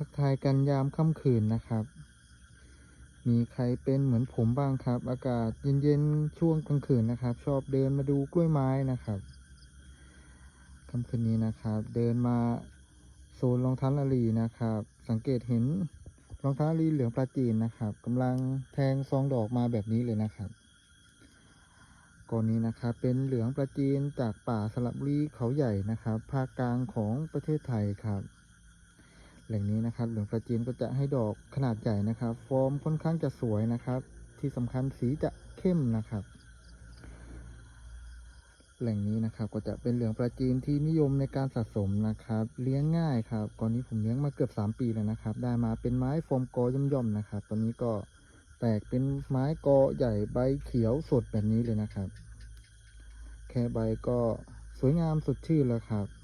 ทักทายกันยามค่ำคืนนะครับ มีใครเป็นเหมือนผมบ้างครับ อากาศเย็นๆช่วงกลางคืนนะครับ ชอบเดินมาดูกล้วยไม้นะครับค่ำคืนนี้นะครับ เดินมาโซนรองเท้าละลีนะครับ สังเกตเห็นรองเท้าลีเหลืองปลาจีนนะครับกำลังแทงซองดอกมาแบบนี้เลยนะครับก่อนนี้นะครับเป็นเหลืองปลาจีนจากป่าสลับบุรีเขาใหญ่นะครับ ภาคกลางของประเทศไทยครับ แหล่งนี้นะครับเหลืองปลาจีนก็จะให้ดอกขนาดใหญ่นะครับ ฟอร์มค่อนข้างจะสวยนะครับ ที่สำคัญสีจะเข้มนะครับ แหล่งนี้นะครับก็จะเป็นเหลืองปลาจีนที่นิยมในการสะสมนะครับ เลี้ยงง่ายครับก่อนนี้ผมเลี้ยงมาเกือบ 3 ปีแล้วนะครับ ได้มาเป็นไม้ฟอร์มกอย่อมๆนะครับ ตอนนี้ก็แตกเป็นไม้กอใหญ่ใบเขียวสดแบบนี้เลยนะครับ แค่ใบก็สวยงามสดชื่นแล้วครับ